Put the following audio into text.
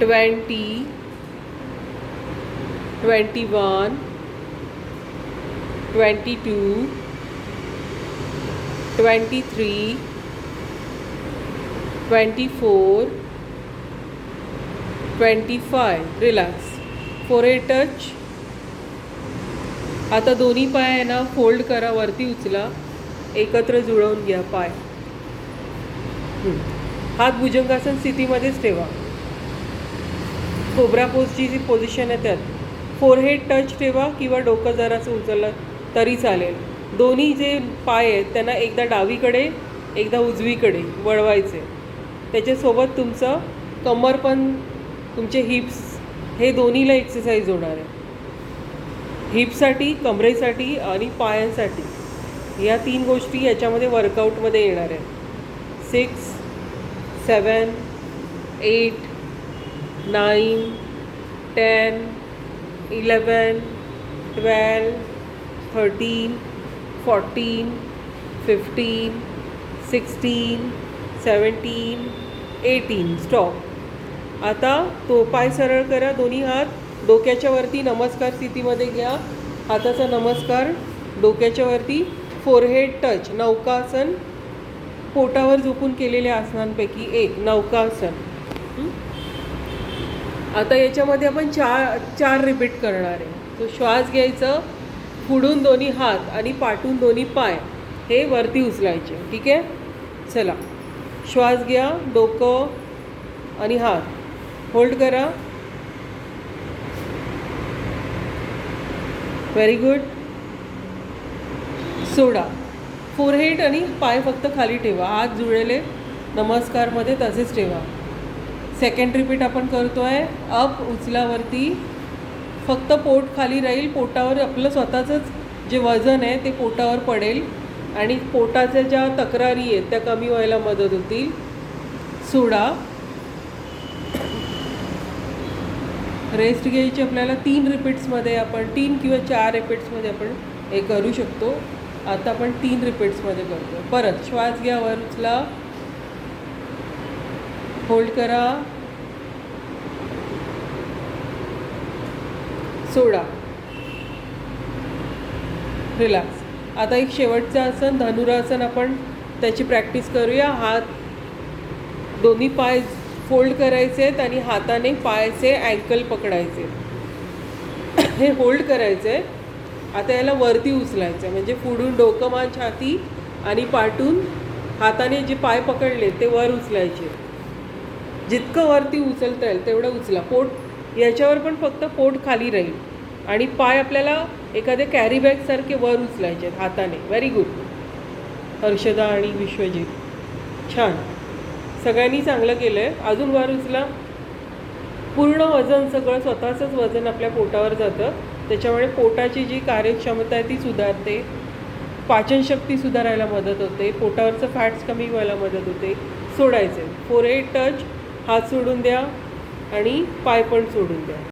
Twenty twenty one twenty two twenty three twenty four twenty five relax. Forehead touch. आता दोन्ही पाय आहे ना फोल्ड करा वरती उचला. एकत्र जुळवून घ्या पाय. हात भुजंगासन स्थितीमध्येच ठेवा. कोबरा पोजची जी पोझिशन आहे त्यात फोरहेड टच ठेवा किंवा डोकं जरासं उचललं तरी चालेल. दोन्ही जे पाय आहेत त्यांना एकदा डावीकडे एकदा उजवीकडे वळवायचे. त्याच्यासोबत तुमचं कमर पण तुमचे हिप्स हे दोन्हीला एक्सरसाइज होणार आहे. हिपसाठी कमरेसाठी आणि पायांसाठी या तीन गोष्टी याच्यामध्ये वर्कआउटमध्ये येणार आहेत. Six seven eight nine ten eleven twelve thirteen fourteen fifteen sixteen seventeen eighteen stop आता तो पाय सरळ करा दोन्ही हात डोक्याच्या वरती नमस्कार स्थितीमध्ये घ्या. हाताचा नमस्कार डोक्याच्या वरती. फोरहेड टच नौकासन. पोटावर झोपून केलेल्या आसनांपैकी एक नौकासन. आता याच्यामध्ये आपण चार चार रिपीट करणार आहे. तो श्वास घ्यायचं पुढून दोन्ही हात आणि पाठून दोन्ही पाय हे वरती उचलायचे. ठीक आहे? चला. श्वास घ्या डोकं आणि हात. होल्ड करा. व्हेरी गुड सोडा. फोरहेड आणि पाय फक्त खाली ठेवा. हात जुळलेले. नमस्कारमध्ये तसेच ठेवा. सेकंड रिपीट आपण करतो आहे अप उचलावरती. फक्त पोट खाली राहील. पोटावर आपलं स्वतःचंच जे वजन आहे ते पोटावर पडेल. आणि पोटाच्या ज्या तक्रारी आहेत त्या कमी व्हायला मदत होतील. सोडा. रेस्ट घ्यायची आपल्याला तीन रिपीट्समध्ये आपण तीन किंवा चार रिपीट्समध्ये आपण हे करू शकतो. आता आपण तीन रिपीट्समध्ये करतो परत श्वास घ्या वर उचला. होल्ड करा. सोडा. रिलॅक्स आता एक शेवटचं आसन धनुरासन आपण त्याची प्रॅक्टिस करूया. हात दोन्ही पाय फोल्ड करायचे आहेत आणि हाताने पायचे अँकल पकडायचे हे होल्ड करायचे आता याला वरती उचलायचं आहे. म्हणजे पुढून डोकं मान छाती आणि पाठून हाताने जे पाय पकडले ते वर उचलायचे जितकं वरती उचलता येईल तेवढं उचला. पोट याच्यावर पण फक्त पोट खाली राहील. आणि पाय आपल्याला एखाद्या कॅरी बॅगसारखे वर उचलायचे आहेत हाताने. व्हेरी गुड हर्षदा आणि विश्वजित. छान. सगळ्यांनी चांगलं केलं आहे अजून वर उचला. पूर्ण वजन सगळं स्वतःचंच वजन आपल्या पोटावर जातं. त्याच्यामुळे पोटाची जी कार्यक्षमता आहे ती सुधारते. पाचनशक्ती सुधारायला मदत होते. पोटावरचं फॅट्स कमी व्हायला मदत होते. सोडायचे. फोर ए टच हात सोडून द्या आणि पाय पण सोडून द्या.